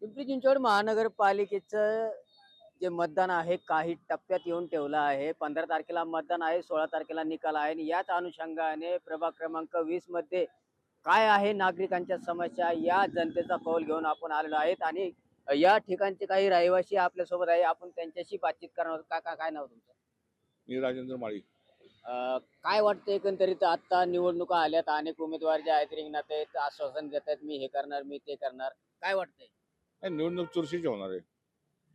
पिंपरी चिंचवड महानगरपालिकेचं जे मतदान आहे काही टप्प्यात येऊन ठेवलं आहे. पंधरा तारखेला मतदान आहे सोळा तारखेला निकाल आहे. आणि याच अनुषंगाने प्रभाग क्रमांक वीसमध्ये काय आहे नागरिकांच्या समस्या या जनतेचा कौल घेऊन आपण आलेलो आहेत. आणि या ठिकाणचे काही रहिवासी आपल्यासोबत आहे. आपण त्यांच्याशी बातचीत करणार आहोत. का का- काय नाव तुमचं? मी राजेंद्र माळी. अं, काय वाटतं एकंदरीत आता निवडणुका आल्यात? अनेक उमेदवार जे आहेत रिंगणात आहेत आश्वासन देत आहेत मी हे करणार मी ते करणार. काय वाटतंय? नाही, निवडणूक चुरशीची होणार आहे.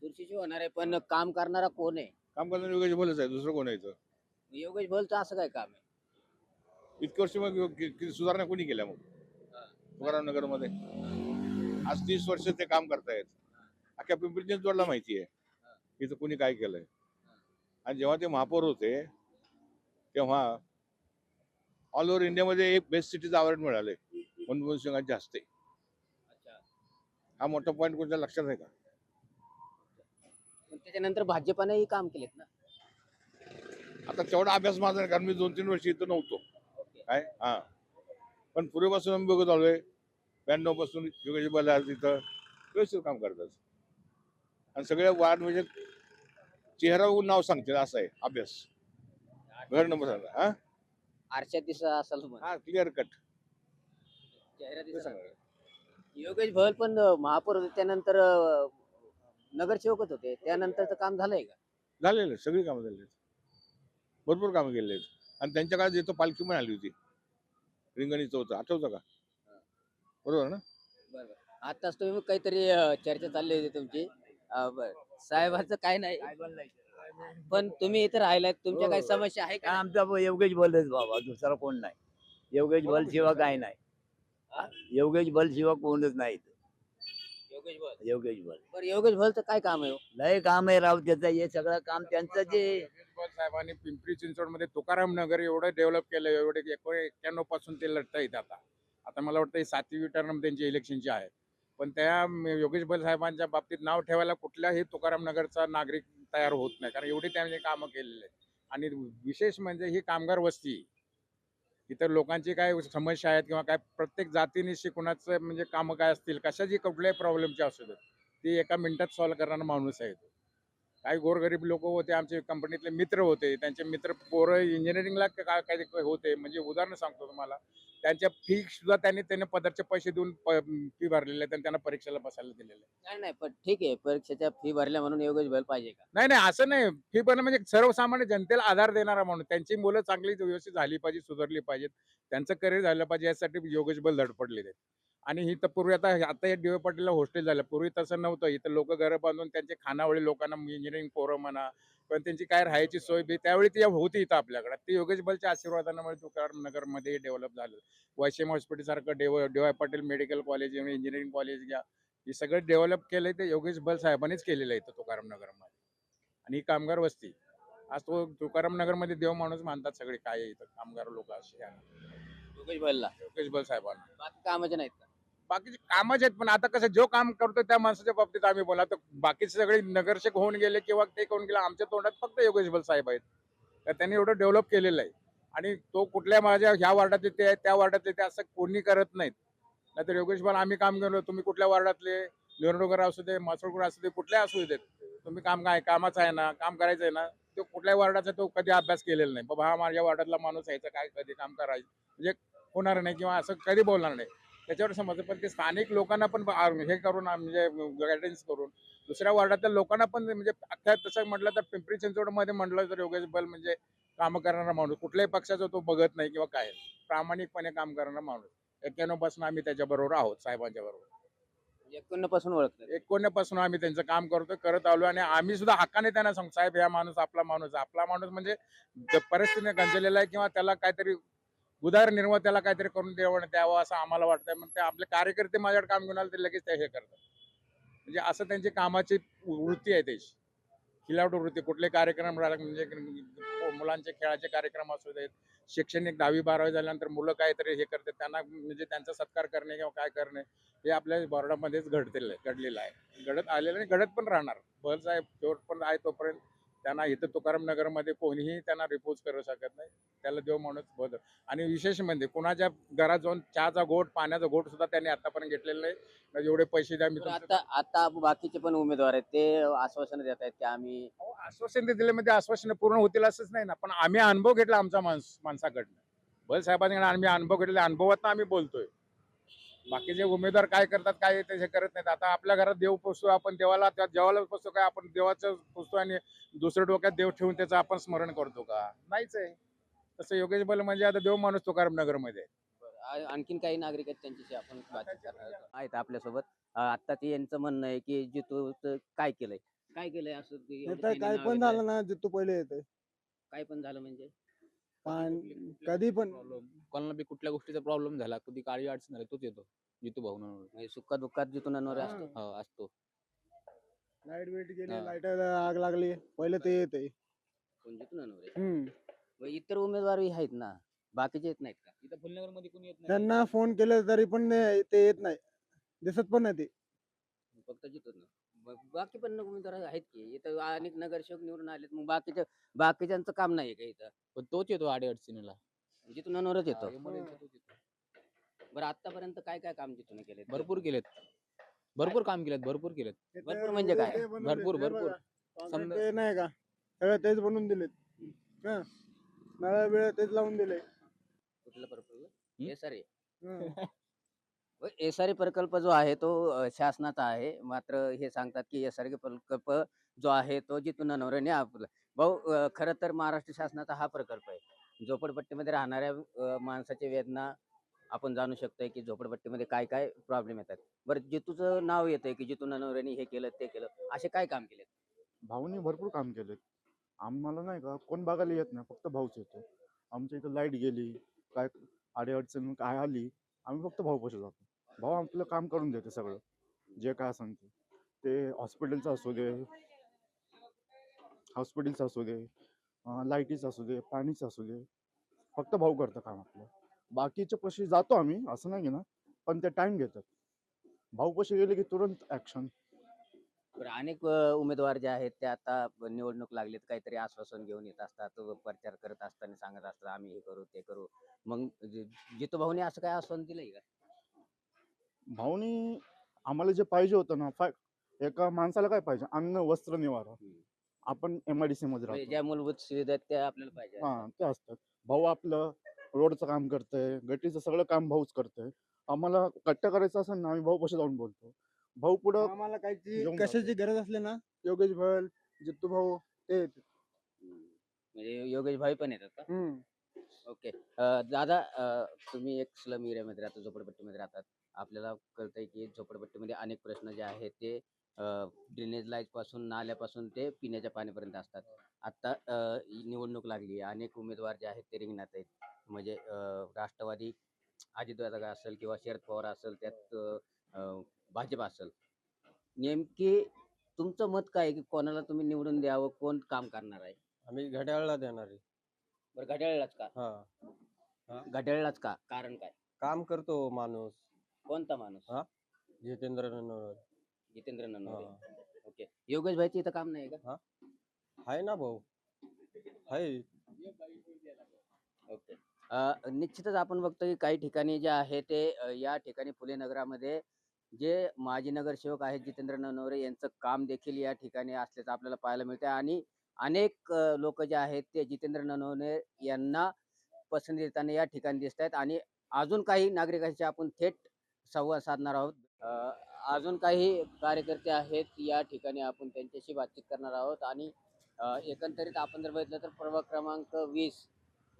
चुरशीची होणार आहे पण काम करणारा कोण आहे? काम करणारे योगेश भलेच आहे दुसरं कोण यायचं योगेश भलचं असं काय काम आहे? इतके वर्ष मग कि- सुधारणा कोणी केल्या मग? तुकाराम नगरमध्ये आज तीस वर्ष ते काम करतायत. अख्ख्या पिंपरी चिंचवडला माहिती आहे. इथं कोणी काय केलंय? आणि जेव्हा ते महापौर होते तेव्हा ऑल ओव्हर इंडियामध्ये एक बेस्ट सिटीचं अवॉर्ड मिळाले. मनमोहन सिंगांच्या हस्ते. हा मोठा पॉईंट कोणत्या लक्षात आहे का? पण त्याच्यानंतर भाजपानेही काम केलेत ना. आता तेवढा अभ्यास माझा नाही कारण मी दोन तीन वर्ष इथं नव्हतो. काय? हा. पण पूर्वीपासून आम्ही बघत आलोय ब्याण्णवपासून योगेश बला तिथं व्यवस्थित काम करतात. आणि सगळ्या वार्ड म्हणजे चेहरा बघून नाव सांगतील असं आहे अभ्यास. घर नंबर सांगा हा? आरशात दिसत असेल तुम्हाला. हा क्लिअर कट चेहरा दिसत योगेश भल पण महापौर होते त्यानंतर अं, नगरसेवकच होते. त्यानंतरचं काम झालंय का? झालेलं आहे, सगळी कामं झाली आहेत. भरपूर कामं केलेली आहेत. आणि त्यांच्या काळात येतो पालखी पण आली होती. रिंगणीचं होतं आठवतं का? बरोबर ना? बरोबर. आताच तुम्ही काहीतरी अं, चर्चा चालली होती तुमची. अं, बरं. साहेबांचं काय नाही. पण तुम्ही इथे राहिलात. तुमच्या हो. काही समस्या आहे का? आमचा ब- योगेश बलच बाबा. दुसरा कोण नाही. योगेश बल शिवाय काय नाही? योगेश बल शिवाय कोणच नाही इथं. योगेश भल? योगेश बल बरं योगेश भलचं काय काम आहे हो? लय काम आहे राव त्याचं हे सगळं काम त्यांचं जे साहेबांनी पिंपरी चिंचवडमध्ये तुकाराम नगर एवढं डेव्हलप केलं एवढे एक्क्याण्णवपासून ते लढता येत आता. आता मला वाटतं हे सातवी टर्म त्यांची इलेक्शनची आहे. पण त्या म- योगेश बैल साहेबांच्या बाबतीत नाव ठेवायला कुठल्याही तुकाराम नगरचा नागरिक तयार होत नाही. कारण एवढी त्यांनी कामं केलेली आहेत. आणि विशेष म्हणजे ही कामगार वस्ती इतर लोकांची काय समस्या आहेत किंवा काय प्रत्येक जातीनिशी कुणाचं म्हणजे कामं काय असतील कशाची कुठल्याही प्रॉब्लेमची असू देत ती एका मिनिटात सॉल्व्ह करणारा माणूस आहे तो. काही गोरगरीब लोक होते आमचे कंपनीतले मित्र होते त्यांचे मित्र पोरं इंजिनिअरिंगला काय काय होते. म्हणजे उदाहरण सांगतो तुम्हाला. त्यांच्या फी सुद्धा त्यांनी त्यांनी पदरचे पैसे देऊन फी भरलेले आहेत आणि त्यांना परीक्षेला बसायला दिलेले. नाही नाही पण ठीक आहे. परीक्षेच्या फी भरल्या म्हणून योगेश भल पाहिजे का? नाही नाही असं नाही. फी पण म्हणजे सर्वसामान्य जनतेला आधार देणारा म्हणून. त्यांची मुलं चांगली व्यवस्थित झाली पाहिजे सुधारली पाहिजेत. त्यांचं करिअर झालं पाहिजे यासाठी योगेश बल धडपडलेले आहेत. आणि ही तर पूर्वी आता आता हे डी पाटीलला हॉस्टेल झालं. पूर्वी तसं नव्हतं. इथं लोक घरं बांधून त्यांचे खानावळी लोकांना इंजिनिअरिंग पोरं म्हणा पण त्यांची काय राहायची सोय बी त्यावेळी ती होती इथं आपल्याकडे. ते योगेश बलच्या आशीर्वादामुळे तुकाराम नगरमध्ये डेव्हलप झालं. वैशम हॉस्पिटल सारखं डेव D Y Patil medical college engineering college घ्या. हे सगळं डेव्हलप केलंय ते योगेश बल साहेबांनीच केलेलं आहे इथं तुकाराम नगरमध्ये आणि ही कामगार वस्ती. आज तो तुकाराम नगरमध्ये देव माणूस मानतात सगळे. काय इथं कामगार लोक असे. योगेश भलला योगेश बल साहेबांना. बाकी कामाचे नाहीत बाकीचे कामच आहेत पण आता कसं जो काम करतो त्या माणसाच्या बाबतीत आम्ही बोला तर बाकीचे सगळे नगरसेवक होऊन गेले किंवा ते होऊन गेले आमच्या तोंडात फक्त योगेश बल साहेब आहेत. तर त्यांनी एवढं डेव्हलप केलेलं आहे. आणि तो कुठल्या माझ्या ह्या वार्डातले ते आहेत, त्या वार्डातले ते असं कोणी करत नाहीत. नाहीतर योगेश बल आम्ही काम केलो तुम्ही कुठल्या वार्डातले? निवडणुकर असू दे मासोळकर असू दे कुठल्या असू देत तुम्ही काम काय कामाचं आहे ना काम करायचं आहे ना तो कुठल्या वार्डाचा तो कधी अभ्यास केलेला नाही. बाबा हा माझ्या वार्डातला माणूस यायचा काय कधी काम करायचं? म्हणजे होणार नाही किंवा असं कधी बोलणार नाही. त्याच्यावर समजतं पण ते स्थानिक लोकांना पण हे करून म्हणजे गायडन्स करून. दुसऱ्या वार्डातल्या लोकांना पण म्हणजे अख्ख्या तसं म्हटलं तर पिंपरी चिंचवडमध्ये म्हटलं तर योगेश बल म्हणजे काम करणारा माणूस. कुठल्याही पक्षाचा तो बघत नाही किंवा काय. प्रामाणिकपणे काम करणारा माणूस. एक्क्याण्णवपासून आम्ही त्याच्या बरोबर आहोत साहेबांच्या बरोबर. एकोणपासून ओळखतात एकोण्यापासून आम्ही त्यांचं काम करतो करत आलो आणि आम्ही सुद्धा हक्काने त्यांना सांगतो साहेब हा माणूस आपला माणूस आहे." आपला माणूस म्हणजे परिस्थितीने गंजलेला आहे किंवा त्याला काहीतरी उदारनिर्वाह त्याला काहीतरी करून देवण द्यावं असं आम्हाला वाटतंय. मग ते आपले कार्यकर्ते माझ्याकडे काम घेऊन आले ते लगेच ते हे करतात. म्हणजे असं त्यांची कामाची वृत्ती आहे त्याची. खिलावट वृत्ती कुठले कार्यक्रम राहिला म्हणजे मुलांचे खेळाचे कार्यक्रम असू देत शैक्षणिक दहावी बारावी झाल्यानंतर मुलं काहीतरी हे करतात त्यांना म्हणजे त्यांचा सत्कार करणे किंवा काय करणे हे आपल्या बोर्डामध्येच घडतेलं आहे घडलेलं आहे. घडत आलेलं आणि घडत पण राहणार. बल साहेब जोर पण आहे तोपर्यंत. त्यांना इथं तुकाराम नगरमध्ये कोणीही त्यांना रिपोज करू शकत नाही. त्याला देव माणूस बदल. आणि विशेष म्हणजे कुणाच्या घरात जाऊन चहाचा गोट पाण्याचा गोट सुद्धा त्यांनी आतापर्यंत घेतलेला नाही. म्हणजे एवढे पैसे द्या मी आता आता बाकीचे पण उमेदवार आहेत. ते आश्वासन देत आहेत की आम्ही आश्वासन दिले म्हणजे आश्वासन पूर्ण होतील असंच नाही ना. पण आम्ही अनुभव घेतला आमच्या माणस माणसाकडनं. बल साहेबांकडे आम्ही अनुभव घेतलेला अनुभवात आम्ही बोलतोय. बाकीचे उमेदवार काय करतात काय ते करत नाहीत. आता आपल्या घरात देव पोचतो आपण देवाला त्या देवाला पोचतो काय? आपण देवाचं पोचतो आणि दुसऱ्या डोक्यात देव ठेवून त्याचं आपण स्मरण करतो का? नाहीच आहे. तसं योगेश बल म्हणजे आता देव माणूस तुकाराम नगरमध्ये. आ- आणखीन काही नागरिक आहेत त्यांच्याशी आपण बातचीत करणार आहोत. आपल्यासोबत. आता ते यांचं म्हणणं आहे की जितू त- काय केलंय? काय केलंय असं ते त्यांनी काय नाव पण. झालं ना जितू पहिले येते काय पण झालं म्हणजे? पण कधी पण कोणाला बी कुठल्या गोष्टीचा प्रॉब्लेम झाला कधी काळी अडचण झाली तोच येतो जितू भाऊ म्हणून म्हणजे सुखात दुःखात जितू ननवरे. असतो. हो असतो. लाइट वेट गेली. लाइट आग लागली पहिले ते येते. कोण जितू ननवरे इतर उमेदवारही आहेत ना बाकीचे येत नाहीत का? इथं फुलनगरमध्ये कोणी येत नाही? त्यांना फोन केले तरी पण ते येत नाही दिसत पण नाही ते. फक्त जितूच ना ब- बाकी पण उमेदवार आहेत की. इथं अनेक नगरसेवक निवडून आलेत. मग बाकीच्या बाकीच्यांचं काम नाही का इथं? पण तोच येतो आडे अडचणीला जितू ननवरच येतो. बरं आतापर्यंत काय काय काम जितून केले भरपूर केलेत. भरपूर काम केलेत भरपूर केलेत. भरपूर म्हणजे काय? भरपूर, भरपूर. समजा- ते नाही का? सगळं तेच बनवून दिलेत. हा. नळा बिळ तेच लावून दिले. कुठला प्रकल्प हं? हं. एस आर प्रकल्प जो आहे तो शासनाचा आहे. मात्र हे सांगतात की एस आर प्रकल्प जो आहे तो जिथून नवऱ्याने आपला भाऊ खरं तर महाराष्ट्र शासनाचा हा प्रकल्प आहे. झोपडपट्टीमध्ये राहणाऱ्या माणसाची वेदना आपण जाणू शकतोय की झोपडपट्टीमध्ये काय काय प्रॉब्लेम येतात. बरं जितूचं नाव येतंय की जितून नवऱ्याने हे केलं ते केलं असे काय काम केले भाऊनी भरपूर काम केलेत. आम्हाला नाही का कोण बघायला येत नाही फक्त भाऊच येतो. आमच्या इथं लाइट गेली काय अडचण काय आली आम्ही फक्त भाऊ जातो. भाऊ आपलं काम करून देते सगळं. जे काय असं ते. ते हॉस्पिटलचं असू दे हॉस्पिटलचं असू दे लाईटीचं असू दे पाणीचं असू दे. फक्त भाऊ करतं काम आपलं. बाकीच्या पशी जातो आम्ही असं नाही ना. पण ते टाइम घेतात. भाऊ पशी गेले की तुरंत ॲक्शन बरं अनेक उमेदवार जे आहेत ते आता निवडणूक लागलीत. काहीतरी आश्वासन घेऊन येत असतात प्रचार करत असताना सांगत असतात आम्ही हे करू ते करू. मग जितू भाऊने असं काय आश्वासन दिलंय का? भाऊनी आम्हाला जे पाहिजे होतं ना फाय एका माणसाला काय पाहिजे? अन्न वस्त्र निवारा. आपण एम आय डी सी मध्ये म्हणजे राहतो. ज्या मूलभूत सुविधा आहेत त्या आपल्याला पाहिजे हा ते असतात. भाऊ आपलं रोडचं काम करतंय गटीचं सगळं काम भाऊच करतंय. आम्हाला कट्ट करायचं असेल ना आम्ही भाऊ कसे जाऊन बोलतो. भाऊ पुढं आम्हाला येऊन कशाची गरज असली ना योगेश भल जितू भाऊ ते. म्हणजे योगेश भाई पण येतात का? हम्म. ओके. दादा अ, तुम्ही एक स्लम एरियामध्ये राहता झोपडपट्टीमध्ये राहतात. आपल्याला कळतंय की झोपडपट्टीमध्ये अनेक प्रश्न जे आहेत ते ड्रेनेज लाइटपासून नाल्यापासून ते पिण्याच्या पाण्यापर्यंत असतात. आता अ, ही निवडणूक लागली आहे. अनेक उमेदवार जे आहेत ते रिंगणात आहेत. म्हणजे राष्ट्रवादी अजितदादा असेल किंवा शरद पवार असेल त्यात भाजप असेल. नेमकी तुमचं मत काय आहे की कोणाला तुम्ही निवडून द्यावं? कोण काम करणार आहे? आम्ही घड्याळला देणार आहे. बरं घड्याळलाच का? हा. घड्याळलाच का? कारण काय? काम करतो माणूस. कोणता माणूस? जितेंद्र ननवरे. जितेंद्र ननवरे हा. ओके. योगेश भाईचं इथं काम नाही का? आहे ना भाऊ. आहे ओके. अ, निश्चितच आपण बघतो की काही ठिकाणी जे आहे ते अ, या ठिकाणी फुले नगरामध्ये जे माजी नगरसेवक आहेत जितेंद्र ननवरे यांचं काम देखील या ठिकाणी असल्याचं आपल्याला पाहायला मिळते आणि अनेक लोक जे आहेत ते जितेंद्र ननवरे यांना पसंती देताना या ठिकाणी दिसत आहेत आणि अजून काही नागरिकांशी आपण थेट संवाद साधणार आहोत. अजून काही कार्यकर्ते आहेत या ठिकाणी आपण त्यांच्याशी बातचीत करणार आहोत आणि एकंदरीत आपण जर बघितलं तर पर्व क्रमांक वीस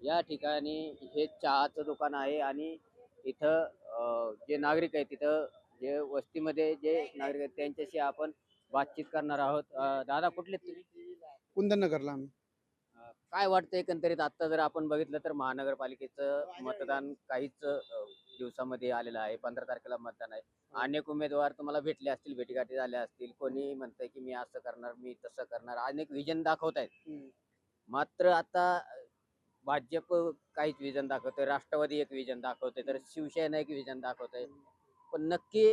या ठिकाणी हे चहाचं दुकान आहे आणि इथं जे नागरिक आहेत तिथं जे वस्तीमध्ये जे नागरिक आहेत त्यांच्याशी आपण बातचीत करणार आहोत. दादा कुठले तुम्ही? कुंदनगरला आम्ही. काय वाटतं एकंदरीत? आता जर आपण बघितलं तर महानगरपालिकेचं मतदान काहीच अ, दिवसामध्ये आलेलं आहे. पंधरा तारखेला मतदान आहे. अनेक उमेदवार तुम्हाला भेटले असतील भेटीगाठी झाल्या असतील. कोणी म्हणतंय की मी असं करणार मी तसं करणार. अनेक विजन दाखवत आहेत. हम्म. मात्र आता भाजप काहीच विजन दाखवतंय राष्ट्रवादी एक विजन दाखवतंय तर शिवसेना एक विजन दाखवतंय पण नक्की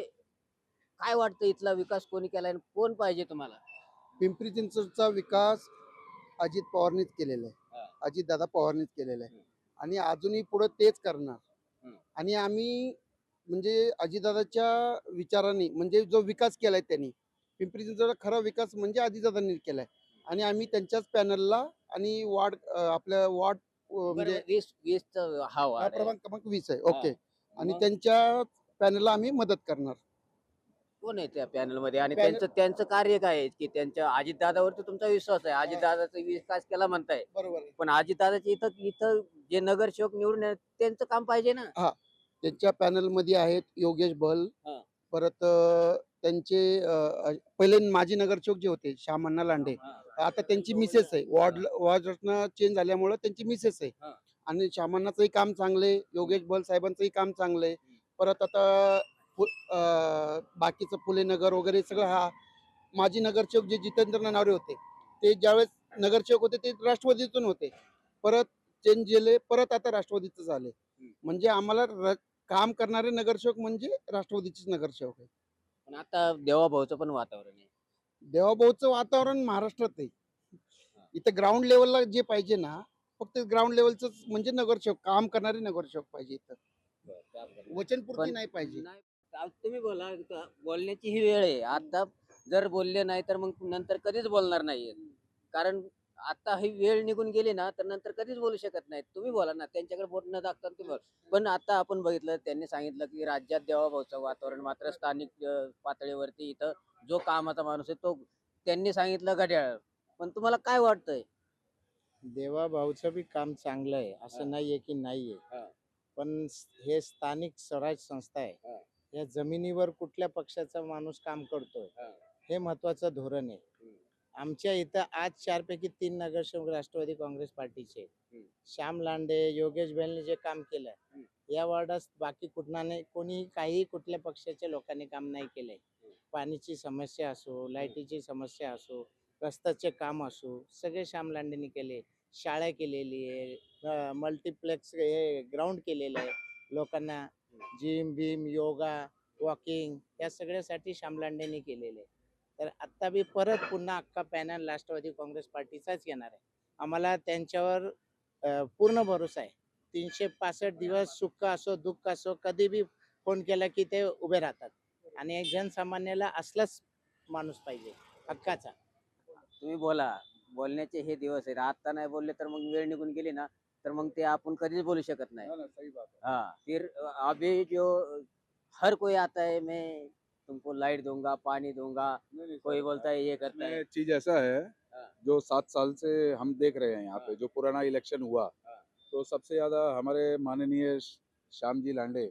काय वाटतं इथला विकास कोणी केलाय आणि कोण पाहिजे तुम्हाला? पिंपरी चिंचवडचा विकास अजित पवारनीच केलेलं. आहे अजित दादा पवारनीच केलेलं आहे. आणि अजूनही पुढे तेच करणार. आणि आम्ही म्हणजे अजितदादाच्या विचाराने म्हणजे जो विकास केलाय त्यांनी पिंपरी चिंचवडचा खरा विकास म्हणजे अजितदादांनी केलाय आणि आम्ही त्यांच्याच पॅनलला आणि वार्ड आपल्या वार्ड म्हणजे. क्रमांक वीस आहे. ओके आणि त्यांच्या पॅनलला आम्ही मदत करणार कोण आहे त्या पॅनलमध्ये आणि Panel- त्यांचं त्यांचं कार्य काय आहे? की त्यांच्या अजितदादावरती तुमचा विश्वास आहे. अजितदादाचा विकास केला म्हणताय. बरोबर पण अजितदादाचे इथं इथं जे नगरसेवक निवडून त्यांचं काम पाहिजे ना? त्यांच्या पॅनलमध्ये आहेत योगेश बल हा. परत अं, त्यांचे अं, पहिले माजी नगरसेवक जे होते श्यामण्णा लांडे. आता त्यांची मिसेस आहे. वॉर्ड वॉर्ड रत्न चेंज झाल्यामुळं त्यांची मिसेस आहे. हा. आणि श्यामण्णाचंही काम चांगले योगेश बल साहेबांचंही काम चांगले परत आता फु- बाकीचं फुले नगर वगैरे सगळं हा माजी नगरसेवक जे जितेंद्र नावरे होते ते ज्यावेळेस नगरसेवक होते ते राष्ट्रवादीतून होते. परत चेंज झाले परत आता राष्ट्रवादीचं झाले. म्हणजे आम्हाला काम करणारे नगरसेवक म्हणजे राष्ट्रवादीचेच नगरसेवक आहे पण आता देवाभाऊचं पण वातावरण आहे. देवाभाऊचं वातावरण महाराष्ट्रात आहे. इथं ग्राउंड लेवलला जे पाहिजे ना फक्त ग्राउंड लेवलच म्हणजे नगरसेवक काम करणारे नगरसेवक पाहिजे इथं. वचनपूर्ती नाही पाहिजे. तुम्ही बोला बोलण्याची ही वेळ आहे आता जर बोलले नाही तर मग नंतर कधीच बोलणार नाहीये कारण आता ही वेळ निघून गेली ना तर नंतर कधीच बोलू शकत नाही तुम्ही बोला ना त्यांच्याकडे बोट न दाखता तुम्ही बोला. पण आता आपण बघितलं त्यांनी सांगितलं की राज्यात देवाभाऊचं वातावरण मात्र स्थानिक पातळीवरती इथं जो कामाचा माणूस आहे तो त्यांनी सांगितलं घड्याळ पण तुम्हाला काय वाटतंय देवाभाऊचं बी काम चांगलं आहे. असं नाहीये की नाहीये. पण हे स्थानिक स्वराज संस्था. आहे या जमिनीवर कुठल्या पक्षाचा माणूस काम करतोय हा. महत्वाचं धोरण आहे. आमच्या इथं आज चारपैकी तीन नगरसेवक राष्ट्रवादी काँग्रेस पार्टीचे. श्याम लांडे योगेश बेलने जे काम केलं. या वार्डात बाकी कुठनाने कोणी काही कुठल्या पक्षाच्या लोकांनी काम नाही केलंय पाणीची समस्या असो लाईटीची समस्या असो रस्त्याचे काम असो सगळे श्याम लांडेंनी केले शाळा केलेली आहे मल्टिप्लेक्स हे ग्राउंड केलेलं आहे लोकांना जिम बिम योगा वॉकिंग या सगळ्यासाठी श्याम केलेले. तर आत्ता बी परत पुन्हा अख्खा पॅनल राष्ट्रवादी काँग्रेस पार्टीचाच येणार आहे. आम्हाला त्यांच्यावर पूर्ण भरोसा आहे. तीनशे पासष्ट दिवस सुख असो दुःख असो कधी बी फोन केला की ते उभे राहतात. आणि एक जनसामान्याला असलाच माणूस पाहिजे हक्काचा. तुम्ही बोला बोलण्याचे हे दिवस आहेत आत्ता नाही बोलले तर मग वेळ निघून गेली ना. तर मग ते आपण कधीच बोलू शकत नाही. हाँ फिर अभी जो हर कोई आता है मैं तुमको लाइट दूँगा पानी दूँगा कोई बोलता है ये करता है। चीज़ ऐसा है हाँ। जो सात साल से हम देख रहे हैं यहाँ पे हाँ। जो पुराना इलेक्शन हुआ हाँ। तो सबसे ज़्यादा हमारे माननीय श्याम जी लांडे।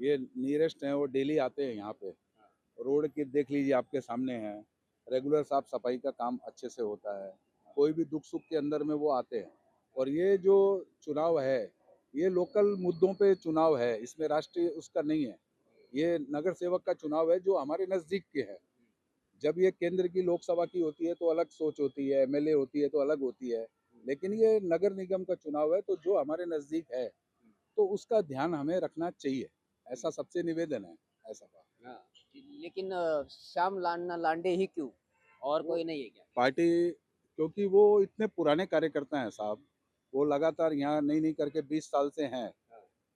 ये नियरेस्ट हैं वो डेली आते हैं यहाँ पे। रोड की देख लीजिए आपके सामने है। रेगुलर साफ़ सफ़ाई का काम अच्छे से होता है। कोई भी दुख सुख के अंदर में वो आते हैं। और ये जो चुनाव है ये लोकल मुद्दों पे चुनाव है इसमें राष्ट्रीय उसका नहीं है। ये नगर सेवक का चुनाव है जो हमारे नज़दीक के है। जब ये केंद्र की लोकसभा की होती है तो अलग सोच होती है एमएलए होती है तो अलग होती है लेकिन ये नगर निगम का चुनाव है तो जो हमारे नज़दीक है तो उसका ध्यान हमें रखना चाहिए। ऐसा सबसे निवेदन है ऐसा हाँ, लेकिन श्याम लांडा लांडे ही क्यों? और कोई नहीं है क्या? पार्टी क्योंकि वो इतने पुराने कार्यकर्ता हैं साहब वो लगातार यहाँ नहीं नहीं करके बीस साल से हैं।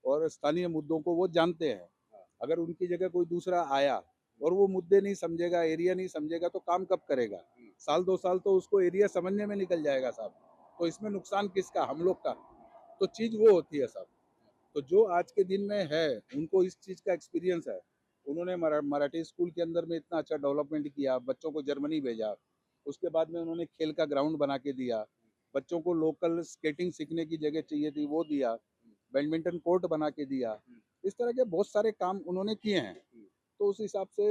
और स्थानीय मुद्दों को वो जानते हैं। अगर उनकी जगह कोई दूसरा आया और वो मुद्दे नहीं समझेगा एरिया नहीं समझेगा तो काम कब करेगा? साल दो साल तो उसको एरिया समझने में निकल जाएगा साहब। तो इसमें नुकसान किसका? हम लोग का। तो चीज़ वो होती है साहब। तो जो आज के दिन में है उनको इस चीज़ का एक्सपीरियंस है। उन्होंने मराठी स्कूल के अंदर में इतना अच्छा डेवलपमेंट किया बच्चों को जर्मनी भेजा। उसके बाद में उन्होंने खेल का ग्राउंड बना के दिया। बच्चों को लोकल स्केटिंग सीखने की जगह चाहिए थी वो दिया बैडमिंटन कोर्ट बना के दिया। इस तरह के बहुत सारे काम उन्होंने किए हैं। तो उस हिसाब से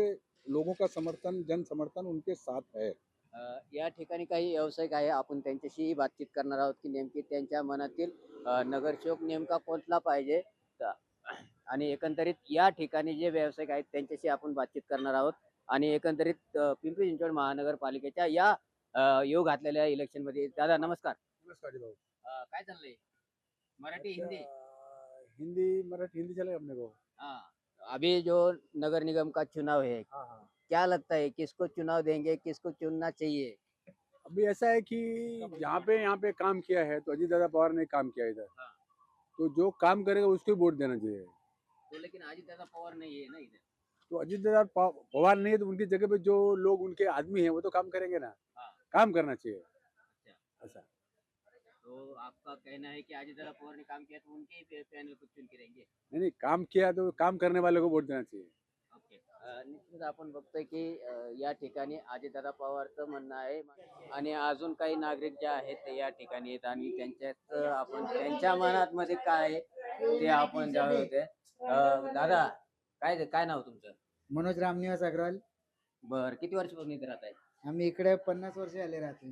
लोगों का समर्थन जन समर्थन उनके साथ है। या ठिकाणी काही व्यावसायिक आहे आपण त्यांच्याशी बातचीत करणार आहोत की नेमकी त्यांच्या मनातील नगरसेवक नेमका कोणता पाहिजे? आणि एकंदरीत या ठिकाणी जे व्यावसायिक आहेत त्यांच्याशी आपण बातचीत करणार आहोत. आणि एकंदरीत पिंपरी चिंचवड महानगरपालिकेच्या या अ, येऊ घातलेल्या इलेक्शन मध्ये. दादा नमस्कार. अ, काय चाललंय? मराठी हिंदी? हिंदी मराठी हिंदी चलेगा अपने को हाँ. अभी जो नगर निगम का चुनाव है क्या लगता है किसको चुनाव देंगे किसको चुनना चाहिए? अभी ऐसा है कि यहाँ पे यहाँ पे काम किया है तो अजीत दादा पवार ने काम किया इधर। हाँ। तो जो काम करेगा उसको ही वोट देना चाहिए। तो लेकिन अजित दादा पवार नहीं है ना इधर? तो अजीत दादा पव- पवार नहीं है तो उनकी जगह पे जो लोग उनके आदमी हैं वो तो काम करेंगे ना। काम करना चाहिए ऐसा तो आपका कहना है कि अजित दादा पवार ने काम किया तो उनके ही पैनल को चुन के रहेंगे? नहीं नहीं काम किया तो काम करने वाले को वोट देना चाहिए। निश्चित आपण बघतोय की या ठिकाणी अजितदादा पवारचं म्हणणं आहे आणि अजून काही नागरिक जे आहेत ते या ठिकाणी आहेत आणि त्यांच्यात आपण त्यांच्या मनात मध्ये काय आहे ते आपण जाणून होते दादा काय काय नाव तुमचं? मनोज रामनिवास अग्रवाल. बर किती वर्षापासून इथे राहत आहे आम्ही इकडे पन्नास वर्ष आले राहतो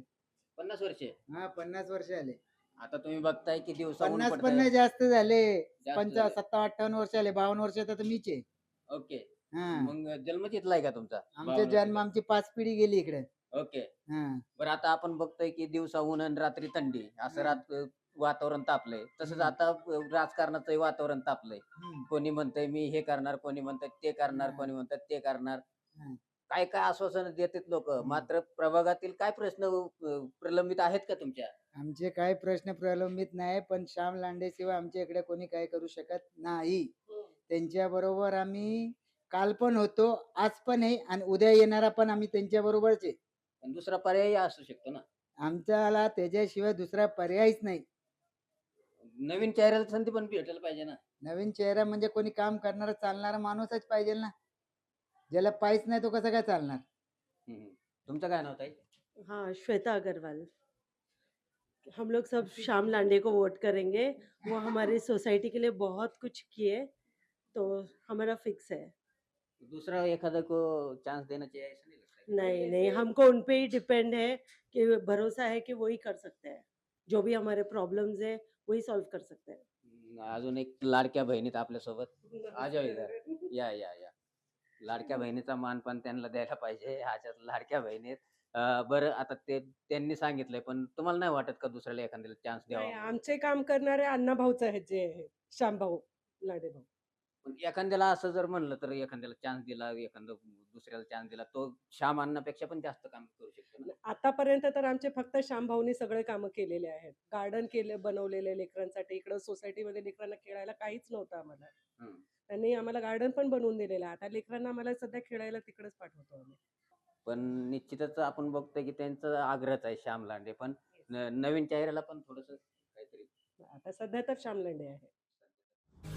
पन्नास वर्षे? हा पन्नास वर्ष आले. आता तुम्ही बघताय की दिवसा पन्नास नाही जास्त झाले. जास्त पंचा झाले. सत्ता अठ्ठावन्न वर्ष आले बावन्न वर्षात आता मीच आहे. ओके. हा. मग जन्म तिथला आहे का तुमचा? आमचा बावन्न जन्म. आमची पाच पिढी गेली इकडे. ओके. हा. बरं आता आपण बघतोय की दिवसा ऊन आणि रात्री थंडी. असं हम्म. रात वातावरण तापलंय. तसंच हम्म. आता राजकारणाचं वातावरण तापलंय. हम्म. कोणी म्हणतंय मी हे करणार कोणी म्हणतात ते करणार. कोणी म्हणतात ते करणार. काय काय आश्वासन देतात लोक? मात्र प्रभागातील काय प्रश्न अं, प्रलंबित आहेत का तुमच्या? आमचे काही प्रश्न प्रलंबित नाही पण श्याम लांडे शिवाय आमच्या इकडे कोणी काही करू शकत नाही. त्यांच्या बरोबर आम्ही काल पण होतो आज पण आहे आणि उद्या येणारा पण आम्ही त्यांच्या बरोबरच आहे पण दुसरा पर्याय असू शकतो ना? आमच्याला त्याच्याशिवाय दुसरा पर्यायच नाही. नवीन चेहऱ्याला संधी पण भेटायला पाहिजे ना? नवीन चेहरा म्हणजे कोणी काम करणारा चालणारा माणूसच पाहिजे ना? ज्याला पायच नाही तो कसं काय चालणार? हम्म. तुमचं काय नाव ताई? हाँ श्वेता अग्रवाल. हम लोग सब श्याम लांडे को वोट करेंगे। वो हमारी सोसाइटी के लिए बहुत कुछ किए तो हमारा फिक्स है। दुसरा एखादा को चांस देना चाहिए ऐसा नहीं लगता है? नहीं नहीं हमको उन पे ही डिपेंड है कि भरोसा है कि वही कर सकते हैं। जो भी हमारे प्रॉब्लम्स है वही सॉल्व कर सकते हैं। अजून एक लाडक्या बहिणीत आपल्यासोबत. आ जाओ इधर. या या या. लाडक्या बहिणीचा मान पण त्यांना द्यायला पाहिजे ह्याच्यात लाडक्या बहिणीत. अं, बरं आता ते त्यांनी सांगितलंय पण तुम्हाला नाही वाटत का दुसऱ्याला एखाद्याला चान्स नाही, द्यावा आमचे काम करणारे अण्णा भाऊच आहेत जे आहे श्याम भाऊ लांडे भाऊ पण एखाद्याला असं जर म्हणलं तर एखाद्याला चान्स दिला एखादा दुसऱ्याला चान्स दिला तो श्याम अन्नापेक्षा पण जास्त काम करू शकतो ना? आतापर्यंत तर आमचे फक्त श्याम भाऊनी सगळे कामं केलेले आहेत. गार्डन केले बनवलेले लेकरांसाठी. इकडं सोसायटीमध्ये लेकरांना खेळायला काहीच नव्हतं आम्हाला. हम्म. त्यांनी आम्हाला गार्डन पण बनवून दिलेलं आहे. आता लेकरांना आम्हाला सध्या खेळायला तिकडेच पाठवतो आम्ही. पण निश्चितच आपण बघतोय की त्यांचं आग्रहच आहे श्याम लांडे. पण नवीन चेहऱ्याला पण थोडस काहीतरी आता सध्या तर श्याम लांडे आहे.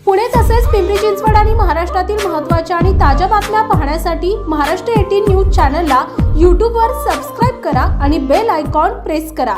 पुणे तसेच पिंपरी चिंचवड आणि महाराष्ट्रातील महत्त्वाच्या आणि ताज्या बातम्या पाहण्यासाठी महाराष्ट्र एटीन न्यूज चॅनलला यूट्यूबवर सबस्क्राईब करा आणि बेल आयकॉन प्रेस करा.